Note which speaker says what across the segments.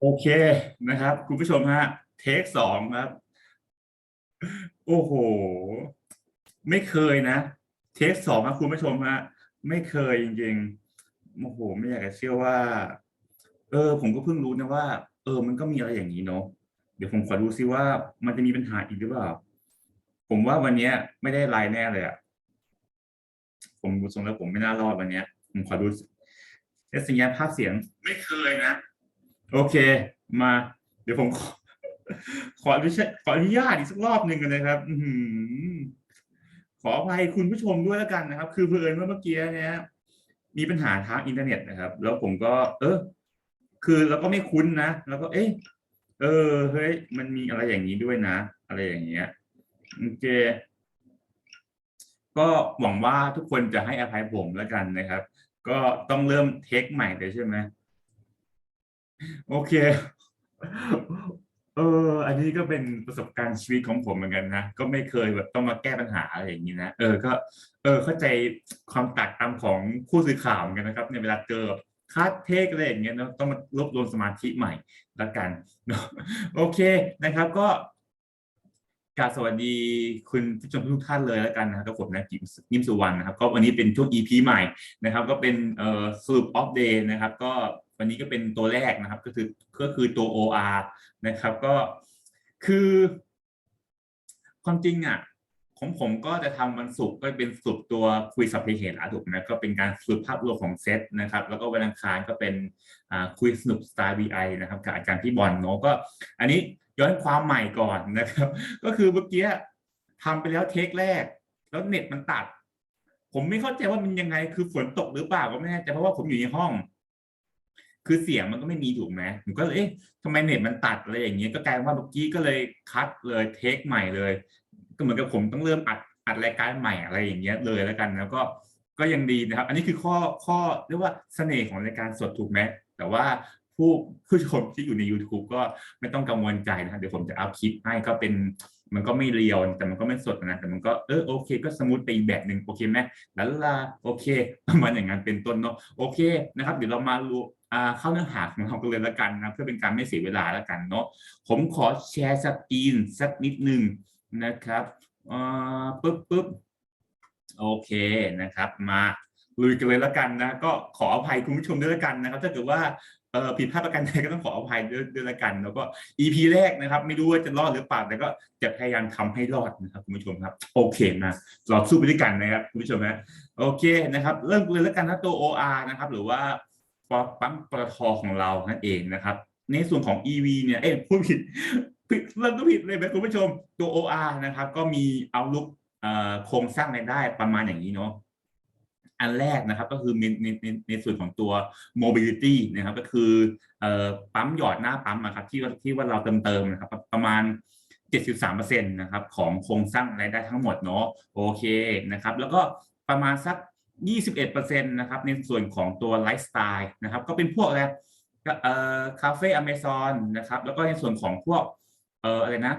Speaker 1: โอเคนะครับ คุณผู้ชมฮะ เทคสองครับ โอ้โห ไม่เคยนะ เทคสองครับคุณผู้ชมฮะ ไม่เคยจริงๆโอ้โห ไม่อยากจะเชื่อว่า เออ ผมก็เพิ่งรู้นะว่า เออ มันก็มีอะไรอย่างนี้เนาะเดี๋ยวผมขอดูซิว่ามันจะมีปัญหาอีกหรือเปล่า ผมว่าวันนี้ไม่ได้ไลน์แน่เลยอะผมดูทรงแล้วผมไม่น่ารอดวันนี้ผมขอดู เทสสัญญาณภาพเสียง ไม่เคยนะ โอเค มา เดี๋ยวผม ขอขออนุญาตขออนุญาตอีกสักรอบหนึ่งกันนะครับ อืขออภัยคุณผู้ชมด้วยแล้วกันนะครับ คือเพื่อนว่าเมื่อกี้เนี้ยมีปัญหาทางอินเทอร์เน็ตนะครับ แล้วผมก็ เออคือเราก็ไม่คุ้นนะ แล้วก็ เอ๊ะเออ เฮ้ย มันมีอะไรอย่างนี้ด้วยนะ อะไรอย่างเงี้ยโอเคก็หวังว่าทุกคนจะให้อภัยผมแล้วกันนะครับ ก็ต้องเริ่มเทคใหม่เลยใช่ไหมโอเค เออ อันนี้ก็เป็นประสบการณ์ชีวิตของผมเหมือนกันนะ ก็ไม่เคยแบบต้องมาแก้ปัญหาอะไรอย่างนี้นะ เออ ก็ เออ เข้าใจความแตกตางของผู้สื่อข่าวเหมือนกันนะครับในเวลาเจอคัดเทคอะไรอย่างเงี้ยเนอะต้องมารวบรวมสมาธิใหม่ละกันเนาะโอเคนะครับ ก็ กาบสวัสดีคุณผู้ชมทุกท่านเลยแล้วกันนะครับกับผมนะกิมยิมสุวรรณนะครับ ก็วันนี้เป็นช่วง EP ใหม่นะครับ ก็เป็นเอ่อสรุปออฟเดย์นะครับ ก็วันนี้ก็เป็นตัวแรกนะครับ ก็คือก็คือตัว OR นะครับ ก็คือ ความจริงอะของผมก็จะทำวันศุกร์ก็เป็นสรุปตัวคุยสัพเพเหระถูกไหมก็เป็นการสรุปภาพรวมของเซตนะครับ แล้วก็วันอังคารก็เป็นคุยสนุกสไตล์ VI นะครับกับอาจารย์พี่บอลเนาะก็ อันนี้ ย้อนความใหม่ก่อนนะครับ ก็คือเมื่อกี้ทำไปแล้วเทคแรก แล้วเน็ตมันตัด ผมไม่เข้าใจว่ามันยังไงคือฝนตกหรือเปล่าก็ไม่แน่ใจเพราะว่าผมอยู่ในห้อง คือเสียงมันก็ไม่มีถูกไหมผมก็เลยเอ๊ะทำไมเน็ตมันตัดอะไรอย่างเงี้ยก็กลายเป็นว่าเมื่อกี้ก็เลยคัดเลยเทคใหม่เลย ก็เหมือนกับผมต้องเริ่มอัดอัดรายการใหม่อะไรอย่างเงี้ยเลยแล้วกันแล้วก็ก็ยังดีนะครับ อันนี้คือข้อข้อเรียกว่าเสน่ห์ของรายการสดถูกไหมแต่ว่า ผู้ผู้ชมที่อยู่ใน YouTube ก็ไม่ต้องกังวลใจนะครับเดี๋ยวผมจะเอาคลิปให้ก็เป็นมันก็ไม่เรียวแต่มันก็ไม่สดนะแต่มันก็เออโอเค ก็สมูทไปอีกแบบหนึ่งโอเคไหมลาลาโอเคประมาณอย่างนั้นเป็นต้นเนาะโอเคนะครับ เดี๋ยวเรามารู้อ่าเข้าเนื้อหาของเรากันเลยละกันนะเพื่อเป็นการไม่เสียเวลาละกันเนาะผมขอแชร์สกรีนสักนิดหนึ่งนะครับอ่าปึ๊บปึ๊บโอเคนะครับมาลุยกันเลยละกันนะก็ขออภัยคุณผู้ชมด้วยละกันนะครับ ถ้าเกิดว่า ออผิดพลาดประการใดก็ต้องขออภัยด้วยด้วยละกัน แล้วก็ EP แรกนะครับ ไม่รู้ว่าจะรอดหรือเปล่าแต่ก็จะพยายามทำให้รอดนะครับคุณผู้ชมครับ โอเคนะเราสู้ไปด้วยกันนะครับคุณผู้ชมนะโอเคนะครับ เริ่มเลยแล้วกันนะตัว OR นะครับ หรือว่าปั๊มปตทของเรานั่นเองนะครับ ในส่วนของ EV เนี่ยเอ้ยพูดผิดผิดเริ่มก็ผิดเลยไหมคุณผู้ชมตัว OR นะครับ ก็มีเอาลุกโครงสร้างรายได้ประมาณอย่างนี้เนาะ อันแรกนะครับก็คือในในในในส่วนของตัว mobility นะครับก็คืออปั๊มหยอดหน้าปั๊มนะครับที่ว่าที่ว่าเราเติมเติมนะครับประมาณ 73%นะครับของโครงสร้างรายได้ทั้งหมดเนาะโอเคนะครับแล้วก็ประมาณสัก 21%นะครับในส่วนของตัวไลฟ์สไตล์นะครับก็เป็นพวกอะไรเอ่อคาเฟ่อเมซอนนะครับแล้วก็ในส่วนของพวกเอ่ออะไรนะ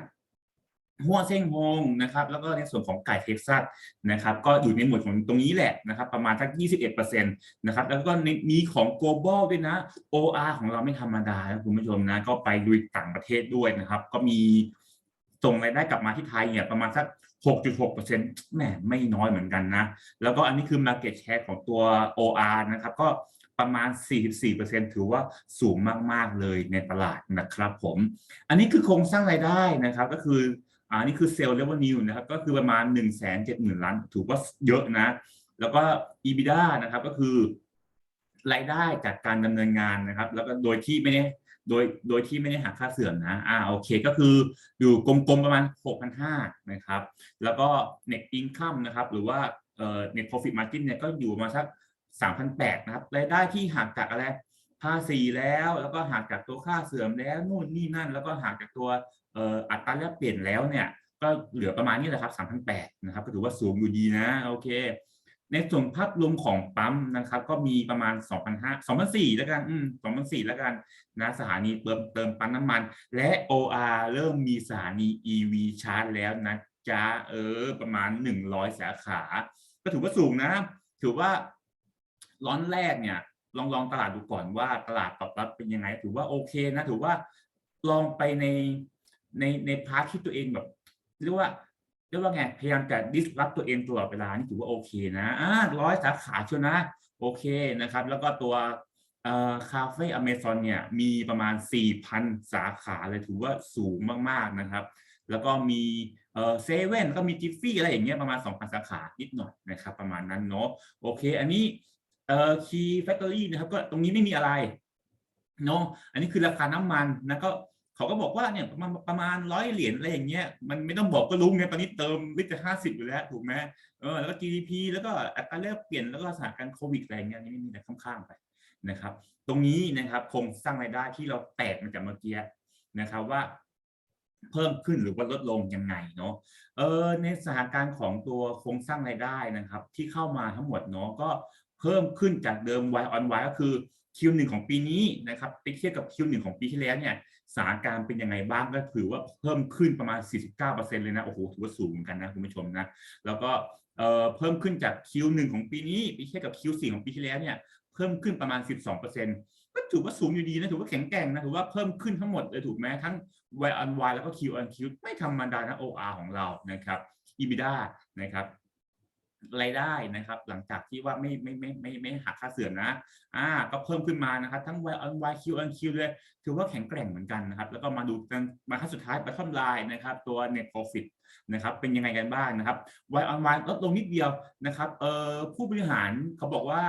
Speaker 1: หัวเส้งฮงนะครับแล้วก็ในส่วนของไก่เท็กซัสนะครับก็อยู่ในหมวดของตรงนี้แหละนะครับประมาณสัก 21%นะครับแล้วก็มีของ global ด้วยนะ OR ของเราไม่ธรรมดานะคุณผู้ชมนะก็ไปดูต่างประเทศด้วยนะครับ ก็มีส่งรายได้กลับมาที่ไทยเนี่ยประมาณสัก 6.6%แหมไม่น้อยเหมือนกันนะ แล้วก็อันนี้คือ market share ของตัว OR นะครับก็ประมาณ 44%ถือว่าสูงมาก ๆ เลยในตลาดนะครับผม อันนี้คือโครงสร้างรายได้นะครับก็คือ อ่านี่คือเซลล์เรเวนิวนะครับก็คือประมาณ 1 7 0 0 0 0 ล้าน ถือว่าเยอะนะ แล้วก็ EBITDA นะครับก็คือรายได้จากการดำเนินงานนะครับ แล้วก็โดยที่ไม่ได้โดยโดยที่ไม่ได้หักค่าเสื่อมนะอ่าโอเคก็คืออยู่กลมๆประมาณ 6,500นะครับ แล้วก็ net income นะครับ หรือว่าเอ่อ net profit margin เนี่ยก็อยู่มาสัก3,800นะครับรายได้ที่หักจากอะไรภาษีแล้ว แล้วก็หักจากตัวค่าเสื่อมแล้วนู่นนี่นั่น แล้วก็หักจากตัว อัตราแลกเปลี่ยนแล้วเนี่ยก็เหลือประมาณนี้แหละครับ 3,800 นะครับ ก็ถือว่าสูงอยู่ดีนะ โอเค ในส่วนภาพรวมของปั๊มนะครับ ก็มีประมาณ 2,500 2,400แล้วกัน อืม2,400แล้วกันนะสถานีเติมเติมปั๊มน้ำมัน และ OR เริ่มมีสถานี EV ชาร์จแล้วนะจ๊ะ เออ ประมาณ 100 สาขา ก็ถือว่าสูงนะ ถือว่าร้อนแรกเนี่ย ลองลองตลาดดูก่อนว่าตลาดตอบรับเป็นยังไง ถือว่าโอเคนะ ถือว่าลองไปใน ในในพาร์ทที่ตัวเองแบบเรียกว่าเรียกว่าไงพยายามจะดิสรับตัวเองตลอดเวลานี่ถือว่าโอเคนะอ่าร้อยสาขาเชียวนะ โอเคนะครับ แล้วก็ตัวคาเฟ่อเมซอนเนี่ยมีประมาณ 4,000 สาขาเลยถือว่าสูงมากๆนะครับ แล้วก็มีเซเว่นก็มีจิฟฟี่อะไรอย่างเงี้ยประมาณ 2,000 สาขานิดหน่อยนะครับ ประมาณนั้นเนาะโอเค อันนี้เอ่อคีย์แฟคทอรี่นะครับก็ตรงนี้ไม่มีอะไรเนาะอันนี้คือราคาน้ำมันนะก็ เขาก็บอกว่าเนี่ยประมาณประมาณร้อยเหรียญอะไรอย่างเงี้ยมันไม่ต้องบอกก็รู้ไงตอนนี้เติมลิตรห้าสิบอยู่แล้วถูกไหมเออแล้วก็ GDP แล้วก็อัตราแลกเปลี่ยนแล้วก็สถานการณ์โควิดอะไรเงี้ยนี่ไม่มีอะไรข้างๆไปนะครับ ตรงนี้นะครับโครงสร้างรายได้ที่เราแตกมาจากเมื่อกี้นะครับว่าเพิ่มขึ้นหรือว่าลดลงยังไงเนาะ เออในสถานการณ์ของตัวโครงสร้างรายได้นะครับ ที่เข้ามาทั้งหมดเนาะก็เพิ่มขึ้นจากเดิม Y on Y ก็คือ Q1 ของปีนี้นะครับไปเทียบกับ Q1 ของปีที่แล้วเนี่ย สถานการณ์เป็นยังไงบ้างก็ถือว่าเพิ่มขึ้นประมาณ 49%เลยนะโอ้โหถือว่าสูงเหมือนกันนะคุณผู้ชมนะแล้วก็เอ่อเพิ่มขึ้นจาก Q1 ของปีนี้ไปเทียบกับ Q4 ของปีที่แล้วเนี่ยเพิ่มขึ้นประมาณ 12%ก็ถือว่าสูงอยู่ดีนะถือว่าแข็งแกร่งนะถือว่าเพิ่มขึ้นทั้งหมดเลยถูกไหมทั้ง Y on Y แล้วก็ Q on Q ไม่ธรรมดานะ OR ของเรานะครับ EBITDA นะครับ รายได้นะครับ หลังจากที่ว่าไม่ไม่ไม่ไม่ไม่หักค่าเสื่อมนะ อ่า ก็เพิ่มขึ้นมานะครับ ทั้ง Y on Y Q on Q เลย ถือว่าแข็งแกร่งเหมือนกันนะครับ แล้วก็มาดูกันมาขั้นสุดท้าย bottom line นะครับ ตัว net profit นะครับ เป็นยังไงกันบ้างนะครับ Y on Y ลดลงนิดเดียวนะครับ เอ่อผู้บริหารเขาบอกว่า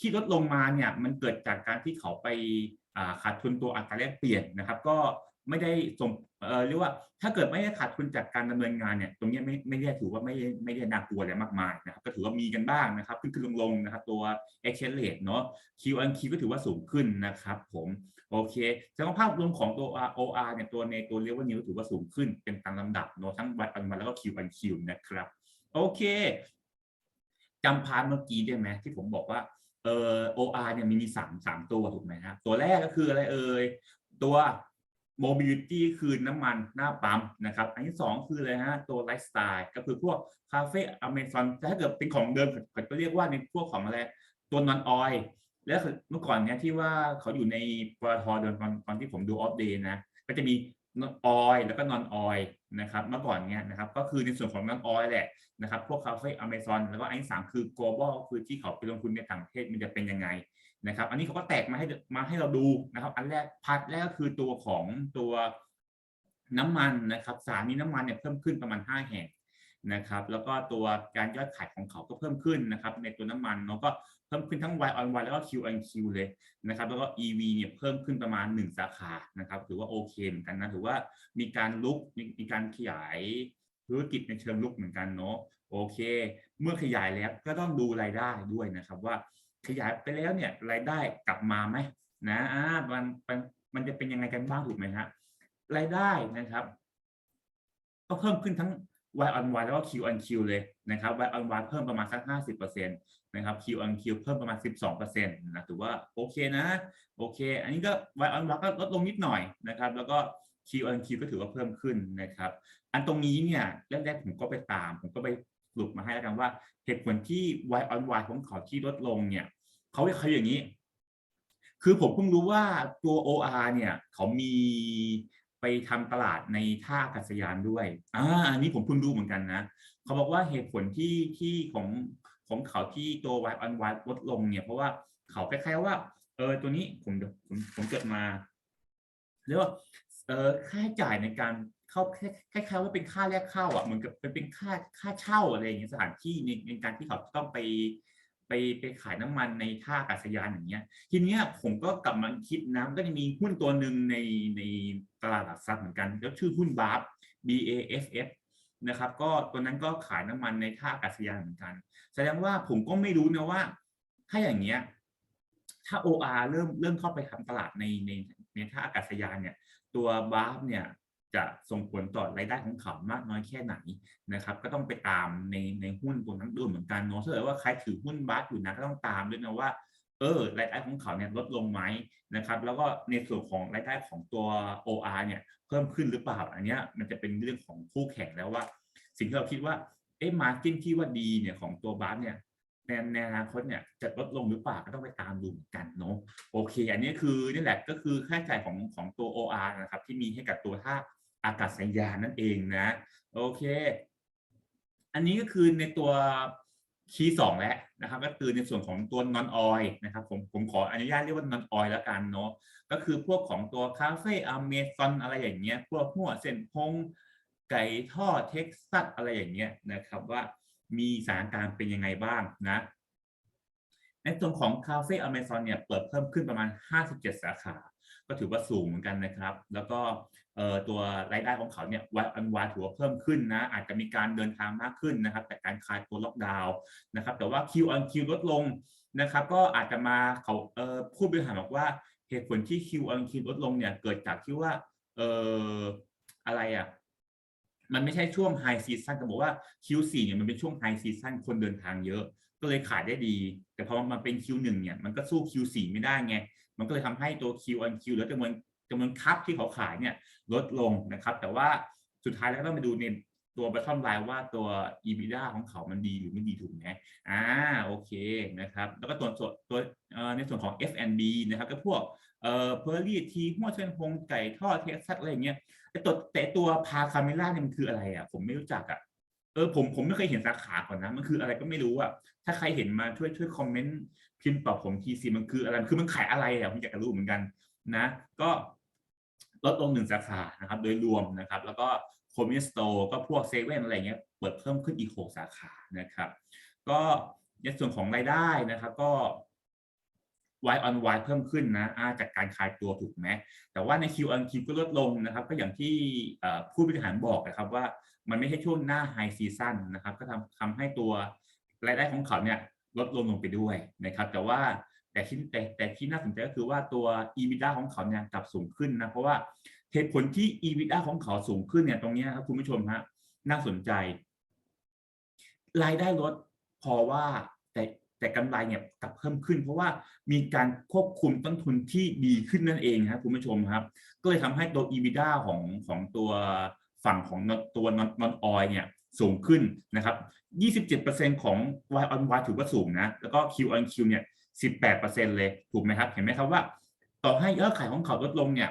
Speaker 1: ที่ลดลงมาเนี่ยมันเกิดจากการที่เขาไปอ่าขาดทุนตัวอัตราแลกเปลี่ยนนะครับ ก็ไม่ได้ส่ง เอ่อเรียกว่าถ้าเกิดไม่ได้ขาดทุนจากการดำเนินงานเนี่ยตรงนี้ไม่ไม่ได้ถือว่าไม่ไม่ได้น่ากลัวอะไรมากมายนะครับก็ถือว่ามีกันบ้างนะครับขึ้นขึ้นลงลงนะครับตัว exchange rate เนาะ Q on Q ก็ถือว่าสูงขึ้นนะครับผมโอเคแสดงว่าภาพรวมของตัว OR เนี่ยตัวในตัว revenue ถือว่าสูงขึ้นเป็นตามลำดับเนาะทั้ง Y on Y แล้วก็ Q on Q นะครับโอเคจำพาร์ทเมื่อกี้ได้ไหมที่ผมบอกว่าเอ่อ OR เนี่ยมีมีสามสามตัวถูกไหมครับตัวแรกก็คืออะไรเอ่ยตัว mobility คือน้ำมันหน้าปั๊มนะครับ อันที่สองคืออะไรฮะตัว lifestyle ก็คือพวกคาเฟ่อเมซอนถ้าเกิดเป็นของเดิมเขาก็เรียกว่าในพวกของอะไรตัวนอนออยแล้วเมื่อก่อนเนี้ยที่ว่าเขาอยู่ในปตทเดินตอนตอนที่ผมดูออฟเดย์นะ ก็จะมีออยแล้วก็นอนออยนะครับเมื่อก่อนเนี้ยนะครับก็คือในส่วนของนอนออยแหละนะครับพวกคาเฟ่อเมซอนแล้วก็อันที่สามคือ global คือที่เขาไปลงทุนในต่างประเทศมันจะเป็นยังไง นะครับ อันนี้เขาก็แตกมาให้มาให้เราดูนะครับ อันแรกพาร์ทแรกก็คือตัวของตัวน้ำมันนะครับสถานีน้ำมันเนี่ยเพิ่มขึ้นประมาณ 5 แห่งนะครับ แล้วก็ตัวการยอดขายของเขาก็เพิ่มขึ้นนะครับ ในตัวน้ำมันเนาะก็เพิ่มขึ้นทั้ง Y on Y แล้วก็ Q on Q เลยนะครับ แล้วก็ EV เนี่ยเพิ่มขึ้นประมาณ 1 สาขานะครับถือว่าโอเคเหมือนกันนะถือว่ามีการลุกมมีการขยายธุรกิจในเชิงลุกเหมือนกันเนาะโอเค เมื่อขยายแล้วก็ต้องดูรายได้ด้วยนะครับว่า ขยายไปแล้วเนี่ยรายได้กลับมาไหมนะอ่ามันมันมันจะเป็นยังไงกันบ้างถูกไหมฮะรายได้นะครับ ก็เพิ่มขึ้นทั้ง Y on Y แล้วก็ Q on Q เลยนะครับ Y on Y เพิ่มประมาณสัก 50%นะครับ Q on Q เพิ่มประมาณ 12%นะถือว่าโอเคนะ โอเค อันนี้ก็ Y on Y ก็ลดลงนิดหน่อยนะครับ แล้วก็ Q on Q ก็ถือว่าเพิ่มขึ้นนะครับ อันตรงนี้เนี่ยแรกๆผมก็ไปตาม ผมก็ไป รุปมาให้แล้วกันว่าเหตุผลที่ Y on Y ของเขาที่ลดลงเนี่ยเขาเขาอย่างนี้ คือผมเพิ่งรู้ว่าตัว OR เนี่ยเขามีไปทำตลาดในท่าอากาศยานด้วยอ่าอันนี้ผมเพิ่งรู้เหมือนกันนะเขาบอกว่าเหตุผลที่ที่ของของเขาที่ตัว Y on Y ลดลงเนี่ยเพราะว่าเขาคล้ายๆว่าเออตัวนี้ผมเดี๋ยวผมผมจดมาเรียกว่าเออค่าใช้จ่ายในการ เข้าคล้ายๆว่าเป็นค่าแรกเข้าอะเหมือนกับเป็นเป็นค่าค่าเช่าอะไรอย่างเงี้ยสถานที่ในในการที่เขาต้องไปไปไปขายน้ำมันในท่าอากาศยานอย่างเงี้ย ทีเนี้ยผมก็กลับมาคิดนะก็จะมีหุ้นตัวหนึ่งในในตลาดหลักทรัพย์เหมือนกันแล้วชื่อหุ้นบาร์ B A F F นะครับก็ตัวนั้นก็ขายน้ำมันในท่าอากาศยานเหมือนกัน แสดงว่าผมก็ไม่รู้นะว่า ถ้าอย่างเงี้ยถ้า OR เริ่มเริ่มเข้าไปทำตลาดในในในท่าอากาศยานเนี่ย ตัวบาร์เนี่ย จะส่งผลต่อรายได้ของเขามากน้อยแค่ไหนนะครับ ก็ต้องไปตามในในหุ้นตัวนั้นด้วยเหมือนกันเนาะถ้าเกิดว่าใครถือหุ้นบาร์อยู่นะก็ต้องตามด้วยนะว่าเออรายได้ของเขาเนี่ยลดลงไหมนะครับ แล้วก็ในส่วนของรายได้ของตัว OR เนี่ยเพิ่มขึ้นหรือเปล่าอันเนี้ยมันจะเป็นเรื่องของคู่แข่งแล้วว่า สิ่งที่เราคิดว่าเอ๊ะมาร์จิ้นที่ว่าดีเนี่ยของตัวบาร์เนี่ยในในอนาคตเนี่ยจะลดลงหรือเปล่าก็ต้องไปตามดูเหมือนกันเนาะโอเค อันนี้คือนี่แหละก็คือค่าใช้จ่ายของของตัว OR นะครับที่มีให้กับตัวท่า อากาศยานนั่นเองนะ โอเค อันนี้ก็คือในตัวคีย์สองแล้วนะครับ ก็คือในส่วนของตัว non oil นะครับ ผมผมขออนุญาตเรียกว่า non oil แล้วกันเนาะก็คือพวกของตัวคาเฟ่อเมซอนอะไรอย่างเงี้ย พวกหัวเส้นพงไก่ทอดเท็กซัสอะไรอย่างเงี้ยนะครับว่ามีสถานการณ์เป็นยังไงบ้างนะในส่วนของคาเฟ่อเมซอนเนี่ยเปิดเพิ่มขึ้นประมาณ 57 สาขา ก็ถือว่าสูงเหมือนกันนะครับ แล้วก็ตัวรายได้ของเขาเนี่ยวันอันวาถือว่าเพิ่มขึ้นนะ อาจจะมีการเดินทางมากขึ้นนะครับแต่การคลายตัวล็อกดาวน์นะครับ แต่ว่า Q on Q ลดลงนะครับ ก็อาจจะมาเขาผู้บริหารบอกว่าเหตุผลที่ Q on Q ลดลงเนี่ยเกิดจากที่ว่าเอ่ออะไรอะมันไม่ใช่ช่วงไฮซีซั o นจะบอกว่า Q4 เนี่ยมันเป็นช่วงไฮซีซันคนเดินทางเยอะ ก็เลยขายได้ดี แต่พอมันเป็น Q1 เนี่ยมันก็สู้ Q4 ไม่ได้ไง มันก็เลยทำให้ตัว Q on Q หรือจำนวนจำนวนคัพที่เขาขายเนี่ยลดลงนะครับ แต่ว่าสุดท้ายแล้วก็ต้องไปดูในตัว bottom line ว่าตัว EBITDA ของเขามันดีหรือไม่ดีถูกไหมอ่าโอเคนะครับ แล้วก็ตัวตัวตวในส่วนของ F&B นะครับก็พวกเอ่อเพอร์รี่ทีหัวเชนพงไก่ทอดเท็กซัสอะไรอย่างเงี้ยแต่ตัวแต่ตัวพาคาเมล่าเนี่ยมันคืออะไรอะผมไม่รู้จักอะเออผมผมไม่เคยเห็นสาขาก่อนนะ มันคืออะไรก็ไม่รู้อะถ้าใครเห็นมาช่วยช่วยคอมเมนต์ พิมพ์ตอบผมทีซีมันคืออะไรคือมันขายอะไรอะผมอยากรู้เหมือนกันนะ ก็ลดลงหนึ่งสาขานะครับ โดยรวมนะครับ แล้วก็โคมิสโตก็พวกเซเว่นอะไรเงี้ยเปิดเพิ่มขึ้นอีกหกสาขานะครับ ก็ในส่วนของรายได้นะครับ ก็ Y on Y เพิ่มขึ้นนะจากการขายตัวถูกไหมแต่ว่าใน Q on Q ก็ลดลงนะครับ ก็อย่างที่ผู้บริหารบอกนะครับว่ามันไม่ใช่ช่วงหน้าไฮซีซั o นนะครับ ก็ทำทำให้ตัวรายได้ของเขาเนี่ย ลดลงลงไปด้วยนะครับ แต่ว่าแต่ที่แต่แต่ที่น่าสนใจก็คือว่าตัว EBITDA ของเขาเนี่ยกลับสูงขึ้นนะ เพราะว่าเหตุผลที่ EBITDA ของเขาสูงขึ้นเนี่ยตรงนี้ครับคุณผู้ชมฮะน่าสนใจ รายได้ลดเพราะว่าแต่แต่กำไรเนี่ยกลับเพิ่มขึ้น เพราะว่ามีการควบคุมต้นทุนที่ดีขึ้นนั่นเองครับคุณผู้ชมครับ ก็เลยทำให้ตัว EBITDA ของของตัวฝั่งของตัวนนนอนออยเนี่ย สูงขึ้นนะครับ 27%ของ Y on Y ถือว่าสูงนะ แล้วก็ Q on Q เนี่ย 18%เลย ถูกไหมครับ เห็นไหมครับว่า ต่อให้ยอดขายของเขาลดลงเนี่ย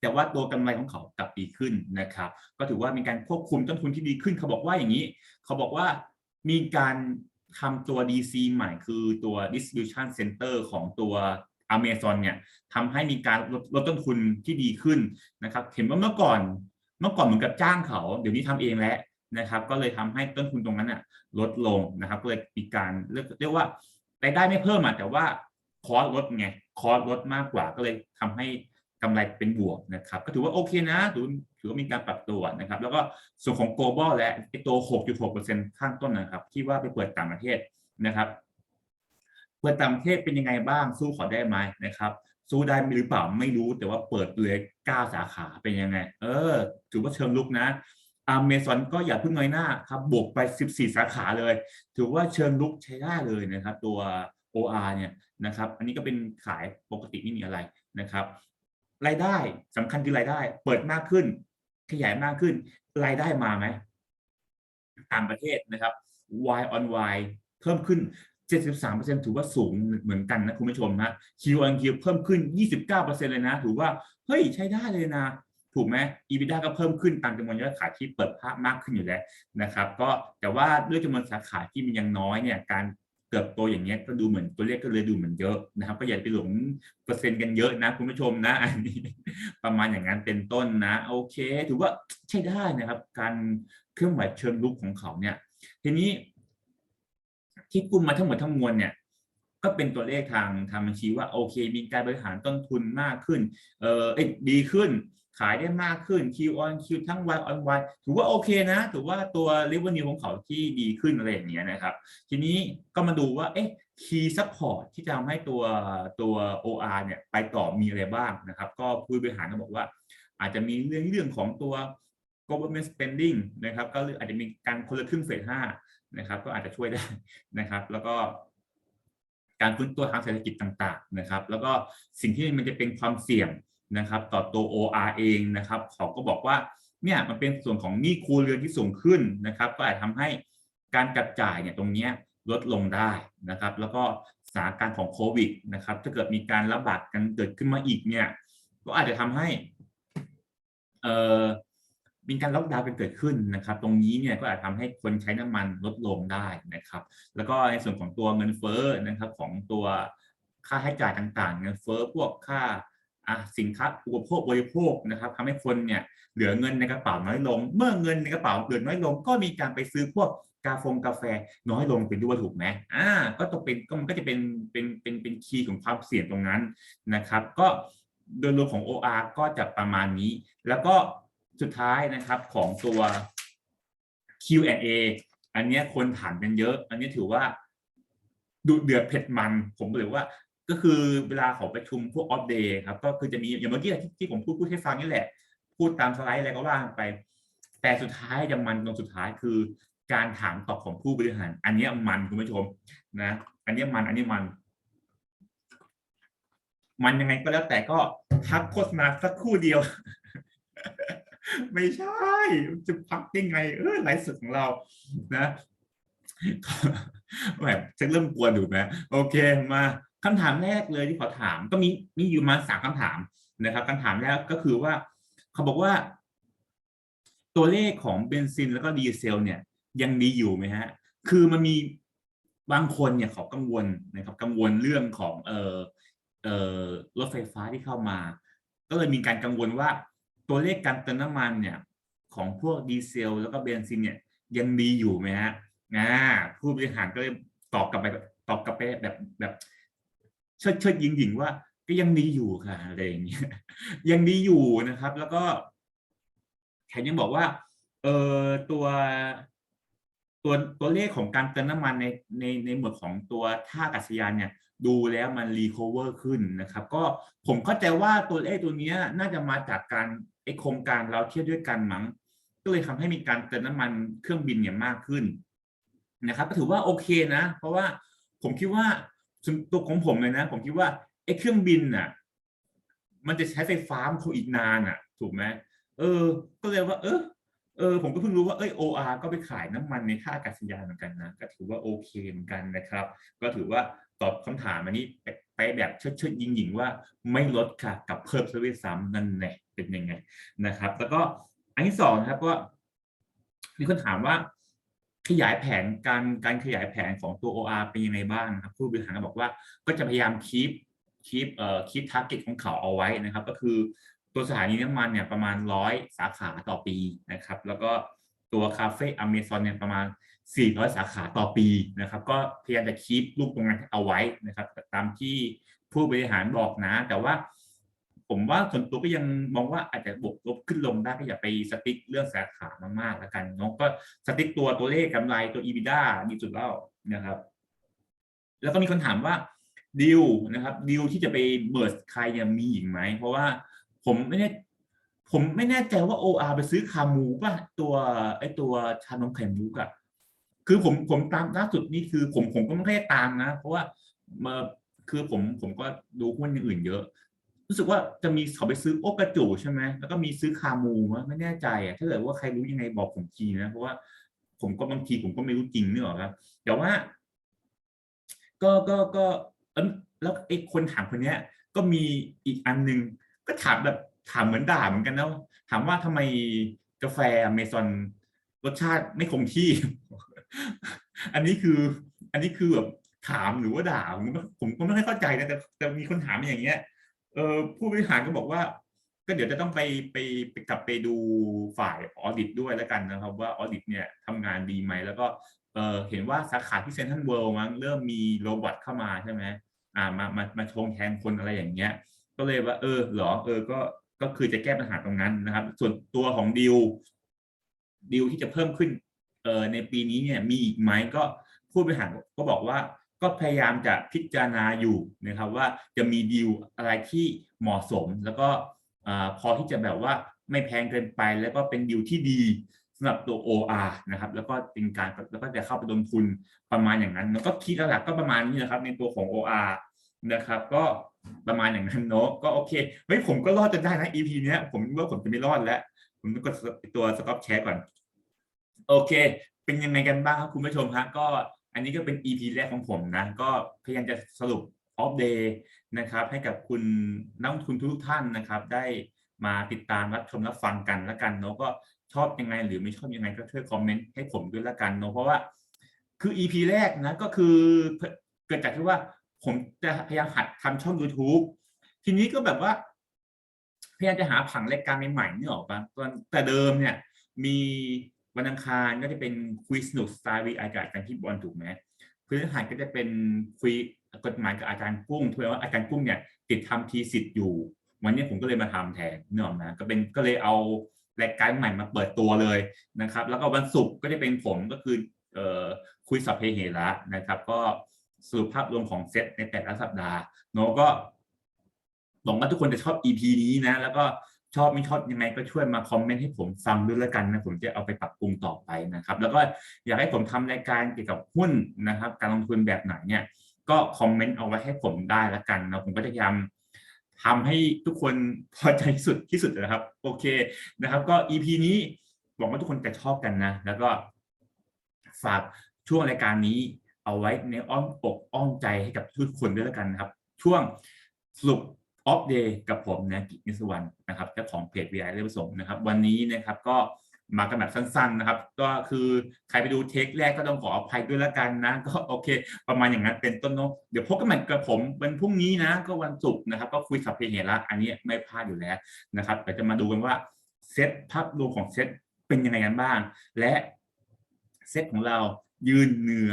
Speaker 1: แต่ว่าตัวกำไรของเขากลับดีขึ้นนะครับ ก็ถือว่ามีการควบคุมต้นทุนที่ดีขึ้น เขาบอกว่าอย่างนี้ เขาบอกว่ามีการทำตัว DC ใหม่คือตัว distribution center ของตัว Amazon เนี่ยทำให้มีการลดลดต้นทุนที่ดีขึ้นนะครับ เห็นว่าเมื่อก่อน เมื่อก่อนเหมือนกับจ้างเขา เดี๋ยวนี้ทำเองแล้วนะครับ ก็เลยทำให้ต้นทุนตรงนั้นน่ะลดลงนะครับ ก็เลยมีการเรียกเรียกว่ารายได้ไม่เพิ่มอะแต่ว่าคอสลดไงคอสลดมากกว่าก็เลยทำให้กำไรเป็นบวกนะครับ ก็ถือว่าโอเคนะถือถือว่ามีการปรับตัวนะครับ แล้วก็ส่วนของ global และไอตัว 6.6%ข้างต้นนะครับ ที่ว่าไปเปิดต่างประเทศนะครับ เปิดต่างประเทศเป็นยังไงบ้างสู้ขอได้ไหมนะครับ สู้ได้หรือเปล่าไม่รู้แต่ว่าเปิดเลย9สาขาเป็นยังไง เออ ถือว่าเชิงลุกนะอเมซอนก็อย่าเพิ่งน้อยหน้าครับบวกไป 14 สาขาเลย ถือว่าเชิงลุกใช้ได้เลยนะครับ ตัว OR เนี่ยนะครับ อันนี้ก็เป็นขายปกติไม่มีอะไรนะครับ รายได้สำคัญคือรายได้ เปิดมากขึ้น ขยายมากขึ้น รายได้มาไหมต่างประเทศนะครับ Y on Y เพิ่มขึ้น 73%ถือว่าสูงเหมือนกันนะคุณผู้ชมนะ Q on Q เพิ่มขึ้น 29%เลยนะ ถือว่า เฮ้ยใช้ได้เลยนะ ถูกไหม EBITDA ก็เพิ่มขึ้นตามจำนวนยอดขายที่เปิดภาพมากขึ้นอยู่แล้วนะครับ ก็แต่ว่าด้วยจำนวนสาขาที่มันยังน้อยเนี่ย การเติบโตอย่างเงี้ยก็ดูเหมือนตัวเลขก็เลยดูเหมือนเยอะนะครับก็อย่าไปหลงเปอร์เซ็นต์กันเยอะนะคุณผู้ชมนะอันนี้ประมาณอย่างนั้นเป็นต้นนะ โอเค ถือว่าใช้ได้นะครับ การเคลื่อนไหวเชิงลุกของเขาเนี่ย ทีนี้ ที่กุมมาทั้งหมดทั้งมวลเนี่ยก็เป็นตัวเลขทางทางบัญชีว่าโอเค มีการบริหารต้นทุนมากขึ้น เออเอดีขึ้น ขายได้มากขึ้น Q on Q ทั้ง Y on Y ถือว่าโอเคนะ ถือว่าตัว revenue ของเขาที่ดีขึ้นอะไรอย่างเงี้ยนะครับ ทีนี้ก็มาดูว่า เอ๊ะ key support ที่จะทำให้ตัวตัว OR เนี่ยไปต่อมีอะไรบ้างนะครับ ก็ผู้บริหารก็บอกว่า อาจจะมีเรื่องเรื่องของตัว government spending นะครับ ก็อาจจะมีการคนละครึ่งเฟสห้า นะครับ ก็อาจจะช่วยได้นะครับ แล้วก็การฟื้นตัวทางเศรษฐกิจต่างๆนะครับ แล้วก็สิ่งที่มันจะเป็นความเสี่ยงนะครับ ต่อตัว OR เองนะครับเขาก็บอกว่าเนี่ยมันเป็นส่วนของหนี้ครัวเรือนที่สูงขึ้นนะครับ ก็อาจทำให้การจับจ่ายเนี่ยตรงเนี้ยลดลงได้นะครับ แล้วก็สถานการณ์ของโควิดนะครับ ถ้าเกิดมีการระบาดกันเกิดขึ้นมาอีกเนี่ย ก็อาจจะทำให้เอ่อ มีการล็อกดาวน์กันเกิดขึ้นนะครับ ตรงนี้เนี่ยก็อาจทำให้คนใช้น้ำมันลดลงได้นะครับ แล้วก็ในส่วนของตัวเงินเฟ้อนะครับของตัวค่าใช้จ่ายต่างๆ เงินเฟ้อพวกค่าอะสินค้าอุปโภคบริโภคนะครับทำให้คนเนี่ยเหลือเงินในกระเป๋าน้อยลง เมื่อเงินในกระเป๋าเหลือน้อยลง ก็มีการไปซื้อพวกกาแฟกาแฟน้อยลงไปด้วยถูกไหมอ่า ก็ต้องเป็นก็มันก็จะเป็นเป็นเป็นเป็นคีย์ของความเสี่ยงตรงนั้นนะครับ ก็โดยรวมของ OR ก็จะประมาณนี้ แล้วก็ สุดท้ายนะครับของตัว Q&A อันนี้คนถามกันเยอะ อันนี้ถือว่าดุเดือดเผ็ดมัน ผมเลยว่า ก็คือเวลาเขาประชุมพวกออฟเดย์ครับ ก็คือจะมีอย่างเมื่อกี้ที่ผมพูดพูดให้ฟังนี่แหละ พูดตามสไลด์อะไรก็ว่าไป แต่สุดท้ายจะมันตรงสุดท้ายคือ การถามตอบของผู้บริหาร อันนี้มันคุณผู้ชมนะ อันนี้มัน อันนี้มัน มันยังไงก็แล้วแต่ก็พักโฆษณาสักครู่เดียว ไม่ใช่จะพักยังไงเออไลฟ์สดของเรา นะแบบจะเริ่มกลัวดูนะโอเคมาคำถามแรกเลยที่ขอถาม ก็มีมีอยู่มาสามคำถามนะครับคำถามแรกก็คือว่า เขาบอกว่า ตัวเลขของเบนซินแล้วก็ดีเซล เนี่ย ยังดีอยู่ไหมฮะ คือมันมีบางคนเนี่ยเขากังวลนะครับ กังวลเรื่องของเออเออรถไฟฟ้าที่เข้ามา ก็เลยมีการกังวลว่า ตัวเลขการเติมน้ำมันเนี่ยของพวกดีเซล แล้วก็เบนซินเนี่ยยังดีอยู่ไหมฮะนะผู้บริหารก็เลยตอบกลับไปตอบกลับไปแบบแบบเชิดเชิดยิงยิงว่า ก็ยังดีอยู่ค่ะอะไรอย่างเงี้ยยังดีอยู่นะครับ แล้วก็แถมยังบอกว่า เออตัวตัวตัวเลขของการเติมน้ำมันในในในหมวดของตัวท่าอากาศยานเนี่ย ดูแล้วมันรีคอเวอร์ขึ้นนะครับ ก็ผมเข้าใจว่าตัวเลขตัวเนี้ยน่าจะมาจากการ ไอโครงการเราเที่ยวด้วยกันมั้ง ก็เลยทำให้มีการเติมน้ำมันเครื่องบินเนี่ยมากขึ้นนะครับก็ถือว่าโอเคนะ เพราะว่าผมคิดว่าตัวของผมเลยนะ ผมคิดว่าไอ้เครื่องบินน่ะ มันจะใช้ไฟฟ้ามันคงอีกนานอะ ถูกไหมเออ ก็เลยว่า เออเออผมก็เพิ่งรู้ว่าเอ้ย OR ก็ไปขายน้ำมันในท่าอากาศยานเหมือนกันนะก็ถือว่าโอเคเหมือนกันนะครับ ก็ถือว่าตอบคำถามอันนี้ไปแบบเชิดเชิดยิงยิงๆว่าไม่ลดค่ะกับเพิ่มซะด้วยซ้ำนั่นแหละ เป็นยังไงนะครับ แล้วก็อันที่สองนะครับก็มีคนถามว่าขยายแผนการการขยายแผนของตัว OR เป็นยังไงบ้างนะครับผู้บริหารบอกว่าก็จะพยายามคีปคีปเอ่อคีปทาร์เก็ตของเขาเอาไว้นะครับ ก็คือตัวสถานีน้ำมันเนี่ยประมาณร้อยสาขาต่อปีนะครับ แล้วก็ตัวคาเฟ่อเมซอนเนี่ยประมาณ 400 สาขาต่อปีนะครับ ก็พยายามจะคีปลูกตรงนั้นเอาไว้นะครับ ตามที่ผู้บริหารบอกนะ แต่ว่า ผมว่าส่วนตัวก็ยังมองว่าอาจจะบวกลบขึ้นลงได้ก็อย่าไปสติ๊กเรื่องสาขามากๆแล้วกันเนาะก็สติ๊กตัวตัวเลขกำไรตัว EBITDA ดีสุดแล้วนะครับ แล้วก็มีคนถามว่าดิวนะครับดิวที่จะไปเบิร์สใครยังมีอีกไหม เพราะว่าผมไม่แน่ผมไม่แน่ใจว่า OR ไปซื้อคามูป่ะตัวไอตัวชานมไข่มุกอะคือผมผมตามล่าสุดนี่คือผมผมก็ไม่ได้ตามนะ เพราะว่ามาคือผมผมก็ดูหุ้นอย่างอื่นเยอะ รู้สึกว่าจะมีเขาไปซื้อโอกระจูใช่ไหมแล้วก็มีซื้อคามูมั้ยไม่แน่ใจอะถ้าเกิดว่าใครรู้ยังไงบอกผมทีนะเพราะว่าผมก็บางทีผมก็ไม่รู้จริงเนี่ยหรอกครับแต่ว่า ก็ก็ก็แล้วไอ้คนถามคนเนี้ย ก็มีอีกอันหนึงก็ถามแบบถามเหมือนด่าเหมือนกันนะถามว่าทำไมกาแฟเมซอนรสชาติไม่คงที่ อันนี้คือ อันนี้คือแบบถามหรือว่าด่าผมก็ผมก็ไม่ค่อยเข้าใจนะแต่แต่มีคนถามอย่างเงี้ย เออผู้บริหารก็บอกว่า ก็เดี๋ยวจะต้องไปไปไปกลับไปดูฝ่ายออดิตด้วยแล้วกันนะครับ ว่าออดิตเนี่ยทำงานดีไหมแล้วก็เออเห็นว่าสาขาที่เซ็นทรัลเวิลด์มั้งเริ่มมีโรบอทเข้ามาใช่ไหมอ่ามามามาชงแทนคนอะไรอย่างเงี้ย ก็เลยว่า เออเหรอเออก็ก็คือจะแก้ปัญหาตรงนั้นนะครับ ส่วนตัวของดิวดิวที่จะเพิ่มขึ้นเออในปีนี้เนี่ยมีอีกไหมก็ผู้บริหารก็บอกว่า ก็พยายามจะพิจารณาอยู่นะครับว่าจะมีดีลอะไรที่เหมาะสม แล้วก็พอที่จะแบบว่าไม่แพงเกินไป แล้วก็เป็นดีลที่ดีสำหรับตัว OR นะครับ แล้วก็เป็นการแล้วก็จะเข้าไปลงทุนประมาณอย่างนั้นแล้วก็คิดหลักๆก็ประมาณนี้นะครับ ในตัวของ OR นะครับ ก็ประมาณอย่างนั้นเนาะก็โอเคเฮ้ยผมก็รอดจนได้นะ EP เนี้ยผมว่าผมจะไม่รอดแล้ว ผมต้องกดตัวสต็อปแชร์ก่อน โอเค เป็นยังไงกันบ้างครับคุณผู้ชมฮะก็ อันนี้ก็เป็น EP แรกของผมนะ ก็พยายามจะสรุปออฟเดย์นะครับ ให้กับคุณนักทุนทุกท่านนะครับ ได้มาติดตามรับชมรับฟังกันแล้วกันเนาะก็ชอบยังไงหรือไม่ชอบยังไงก็ช่วยคอมเมนต์ให้ผมด้วยละกันเนาะเพราะว่าคือ EP แรกนะก็คือเกิดจากที่ว่าผมจะพยายามหัดทำช่อง YouTube ทีนี้ก็แบบว่าพยายามจะหาผังรายการใหม่ๆนี่ออกปะตอนแต่เดิมเนี่ยมี วันอังคารก็จะเป็นคุยสนุกสไตล์วีไอกับอาจารย์พี่บอลถูกไหมพื้นฐานก็จะเป็นคุยกฎหมายกับอาจารย์กุ้งเพราะว่าอาจารย์กุ้งเนี่ยติดทำทีสิทธิ์อยู่ วันนี้ผมก็เลยมาทำแทนเนื่องนะก็เป็นก็เลยเอารายการใหม่มาเปิดตัวเลยนะครับ แล้วก็วันศุกร์ก็จะเป็นผมก็คือเอ่อคุยสัพเพเหระนะครับ ก็สรุปภาพรวมของเซตในแต่ละสัปดาห์เนาะก็หวังว่าทุกคนจะชอบ EP นี้นะ แล้วก็ ชอบไม่ชอบยังไงก็ช่วยมาคอมเมนต์ให้ผมฟังด้วยแล้วกันนะผมจะเอาไปปรับปรุงต่อไปนะครับ แล้วก็อยากให้ผมทำรายการเกี่ยวกับหุ้นนะครับ การลงทุนแบบไหนเนี่ย ก็คอมเมนต์เอาไว้ให้ผมได้แล้วกันนะผมก็จะพยายามทำให้ทุกคนพอใจที่สุดที่สุดนะครับ โอเคนะครับ ก็ EP นี้หวังว่าทุกคนจะชอบกันนะ แล้วก็ฝากช่วงรายการนี้เอาไว้ในอ้อมอกอ้อมใจให้กับทุกคนด้วยแล้วกันนะครับ ช่วงสรุป ออฟเดย์กับผมนะกิจนิสวรรณนะครับเจ้าของเพจ VI เรื่องผสมนะครับ วันนี้นะครับก็มากันแบบสั้นๆนะครับ ก็คือใครไปดูเทคแรกก็ต้องขออภัยด้วยล้วกันนะ ก็โอเค ประมาณอย่างนั้นเป็นต้นเนอะเดี๋ยวพบกันใหม่กับผมวันพรุ่งนี้นะ ก็วันศุกร์นะครับ ก็คุยสับเพเหระอันนี้ไม่พลาดอยู่แล้วนะครับเดี๋ยวจะมาดูกันว่าเซตภาพรวมของเซตเป็นยังไงกันบ้าง และเซตของเรา ยืนเหนือ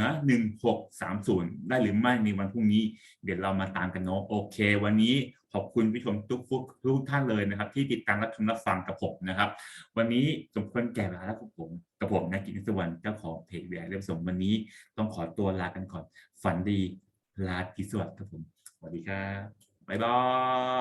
Speaker 1: 1630 ได้หรือไม่ในวันพรุ่งนี้ เดี๋ยวเรามาตามกันเนาะโอเค วันนี้ขอบคุณผู้ชมทุกทุกท่านเลยนะครับ ที่ติดตามรับชมรับฟังกับผมนะครับ วันนี้สมควรแก่เวลาแล้วกับผมกับผมนะกิติสวรรณเจ้าของเพจเบียร์เริ่มสมวันนี้ต้องขอตัวลากันก่อน ฝันดีลาพิสวัสดิ์ครับผมสวัสดีครับบ๊ายบาย